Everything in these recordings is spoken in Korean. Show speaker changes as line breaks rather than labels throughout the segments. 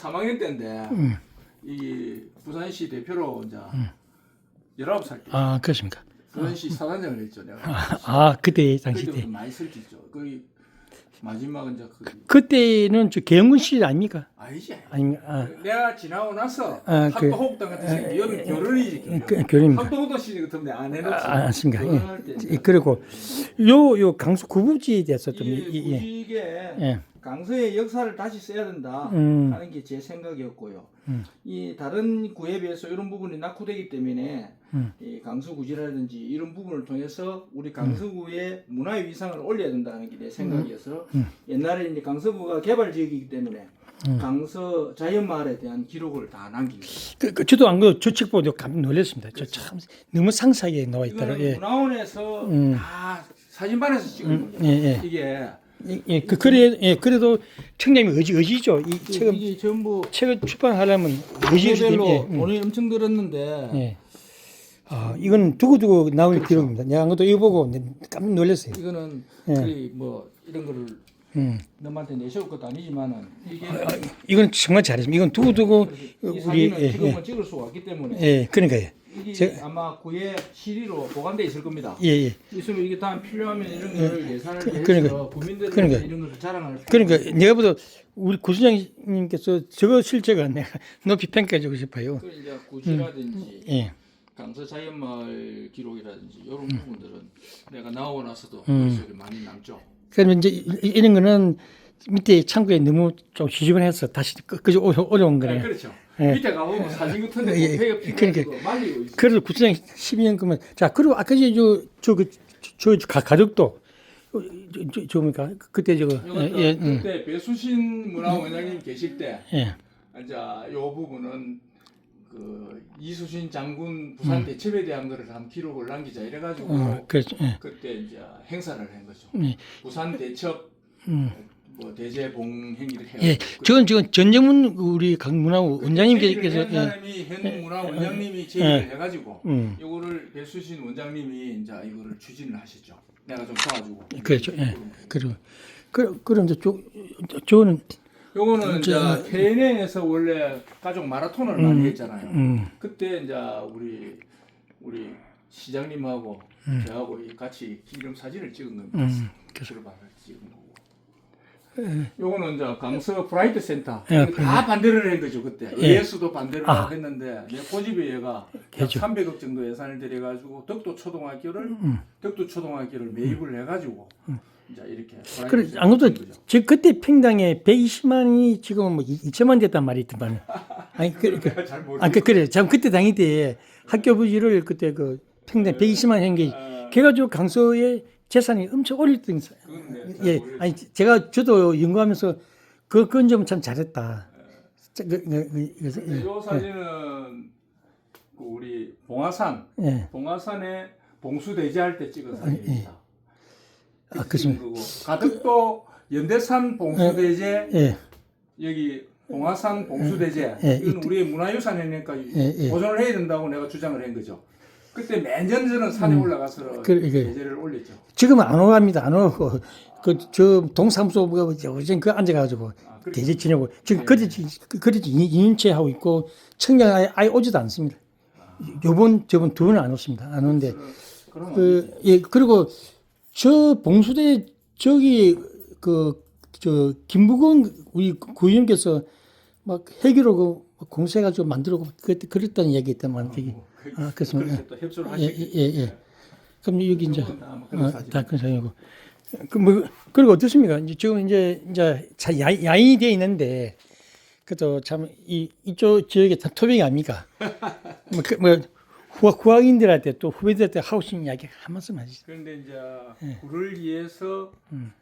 3학년 때인데
음.
이 부산시 대표로 이제 19살 때
아 그렇습니까?
부산시 사단장을 했죠 내가.
아 그때 당시
그때부터
때
많이 슬펐죠. 거의 마지막은 이제 그
그때는 저 계엄군 시절 아닙니까?
아니지.
아니 아,
내가 지나고 나서
아, 그-
학도호국당 같은 생각 이거는 결혼이지 결혼.
그, 교림입니다.
학도호국당 시절 같으면 내가 안 해놓지.
아?
결혼할 때
예. 그리고 요 요 강수 구부지에 대해서 좀
이
이- 이- 예.
구직에
예.
강서의 역사를 다시 써야 된다
음.
하는 게 제 생각이었고요.
음.
이 다른 구에 비해서 이런 부분이 낙후되기 때문에
음.
이 강서구지라든지 이런 부분을 통해서 우리 강서구의 문화의 위상을 올려야 된다는 게 내 생각이어서
음.
옛날에 이제 강서구가 개발 지역이기 때문에
음.
강서 자연마을에 대한 기록을 다 남깁니다.
그, 그 저도 안그 주책 보고 깜 놀랐습니다. 저 참 너무 상세하게 나와 있더라.
이거는
예.
문화원에서
음.
다 사진반에서 찍은
음,
겁니다.
예, 예.
이게
예, 예, 그 그래 예, 그래도 청량이 의지 의지죠. 이 책을
이게 전부
책을 출판하려면 의지
모델로
예, 음,
돈이 엄청 들었는데
예. 아, 이건 두고두고 나오는 기록입니다. 내가 안 그래도 이거 보고 깜짝 놀랐어요.
이거는
예.
그리 뭐 이런 거를
음.
너한테 내세울 것도 아니지만은 이게
아, 이건 정말 잘했습니다. 이건 두고두고
이
우리
사진은
예,
지금은
예,
찍을 수가 없기 때문에
예, 그러니까요.
이게
제-
아마 구의 시리로 보관돼 있을 겁니다.
예, 예.
있으면 이게 다음 필요하면 이런 거를 예산을
그- 그러니까-
국민들에게
그러니까.
이런 거를 자랑할 수
그러니까 내가 보다 우리 구수장님께서 저거 실제가 내가 높이 평가해주고 싶어요.
그 이제 구지라든지
예.
강서 자연마을 기록이라든지 이런 부분들은 내가 나오고 나서도
음.
많이 남죠.
그러면 이제 이- 이런 거는 밑에 창구에 너무 좀 지저분해서 다시 그- 그저 어려운
네,
거네요.
그렇죠.
예.
밑에 가보면 사진 같은 데
예,
예,
예.
그러니까
그러니까.
말리고 있어요.
그래서 구수장 12년 그러면 자 그리고 아까 저저저 저, 가- 가족도 어, 저, 저, 저 뭡니까 그때 저거
이것도
예, 예, 음,
그때 배수신 문화원장님 계실 때
예.
이제 요 부분은 그 이수신 장군 부산 대첩에 대한 거를 한번 기록을 남기자 이래가지고
음. 어, 그렇죠. 예.
그때 이제 행사를 한 거죠.
예.
부산 대첩
음.
뭐 대제봉 행위를 해요.
예. 저건 지금 전정문 우리 강문화 원장님께서
한
예.
사람이 현 문화 원장님이 제의를
예.
해가지고
음.
이거를 배수신 원장님이 이제 이거를 추진을 하시죠. 내가 좀 도와주고.
그렇죠. 예. 그리고 그 그럼 이제 저 저는
요거는 이제
저-
KNN에서 원래 가족 마라톤을 많이 했잖아요.
음.
그때 이제 우리 우리 시장님하고 저하고 이 같이 기념 사진을 찍은 겁니다.
음.
기록 받아 찍은 거고. 요거는 이제 강서 프라이드 센터
예,
이거 다 반대를 한 거죠 그때
예.
예수도 반대를
아.
했는데 내 고집에 얘가 약
그죠.
300억 정도 예산을 들여가지고 덕도 초등학교를
음.
덕도 초등학교를 매입을 해가지고 이제 이렇게
그래
센터
안 그래도
거죠.
저 그때 평당에 120만이 지금은 뭐 2천만 됐단 말이 있더만. 아니 그, 그
내가 잘 모르겠어요.
아, 그, 그래. 참, 그때 당일 때 학교 부지를 그때 그 평당 120만 한 게,
아,
걔가지고 강서의 재산이 엄청 거예요.
그건 내가 잘
예.
모르겠어요.
아니, 제가 저도 연구하면서 그, 그건 좀 참 잘했다. 저, 그, 그, 그, 그래서,
근데 요 사진은 그 우리 봉화산
예.
봉화산에 봉수대제할 때 찍은 사진입니다.
아,
그때
그렇습니다.
찍은 거고 가덕도 연대산 봉수대제
예.
여기 봉화산 봉수대제
예,
이건 우리의 문화유산이니까
예, 예.
보존을 해야 된다고 내가 주장을 한 거죠. 그때 매년 저는 산에 올라가서
음. 그래, 이게.
대제를 올렸죠.
지금은 안 오갑니다. 안 오고. 그, 저, 동사무소, 뭐, 요즘 그 앉아가지고,
아, 그렇죠.
대제 지내고, 지금
예.
그래, 그래, 2년째 하고 있고, 청량 아예, 아예 오지도 않습니다. 요번, 저번 두 번은 안 오십니다. 안 오는데,
그,
예, 그리고 저 봉수대 저기 그, 저, 김부건 우리 구의원께서 막 해결하고 공세해가지고 만들고 그때 그랬다는 얘기 있다만 저기.
그-
아, 그렇습니다.
또 협조를
예,
하시기
예, 예. 그럼 여기 이제,
그건 다 그런
어,
사진.
다 그런 사진이고. 그, 뭐, 그리고 어떻습니까? 이제 지금 이제, 이제 자, 야, 야인이 되어 있는데, 그래도 참, 이, 이쪽 지역에 다 토백이 아닙니까? 뭐, 그, 뭐, 후, 후학인들한테 또 후배들한테 하고 싶은 이야기 한 말씀 하시죠.
그런데 이제
예.
구를 위해서
음.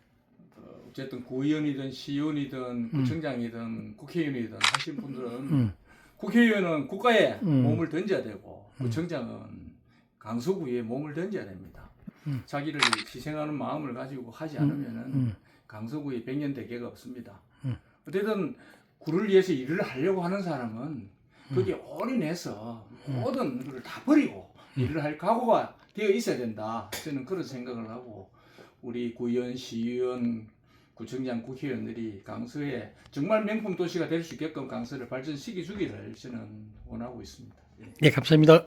어, 어쨌든 구의원이든 시의원이든 구청장이든 국회의원이든 하신 분들은
음.
국회의원은 국가에
음.
몸을 던져야 되고 구청장은 강서구에 몸을 던져야 됩니다.
음.
자기를 희생하는 마음을 가지고 하지 않으면은
음.
강서구에 백년 대계가 없습니다.
음.
어쨌든 구를 위해서 일을 하려고 하는 사람은
음.
올인해서 모든 것을 다 버리고 일을 할 각오가 되어 있어야 된다. 저는 그런 생각을 하고 우리 구의원, 시의원, 구청장 국회의원들이 강서에 정말 명품 도시가 될 수 있게끔 강서를 발전시켜 주기를 저는 원하고 있습니다. 예.
네, 감사합니다.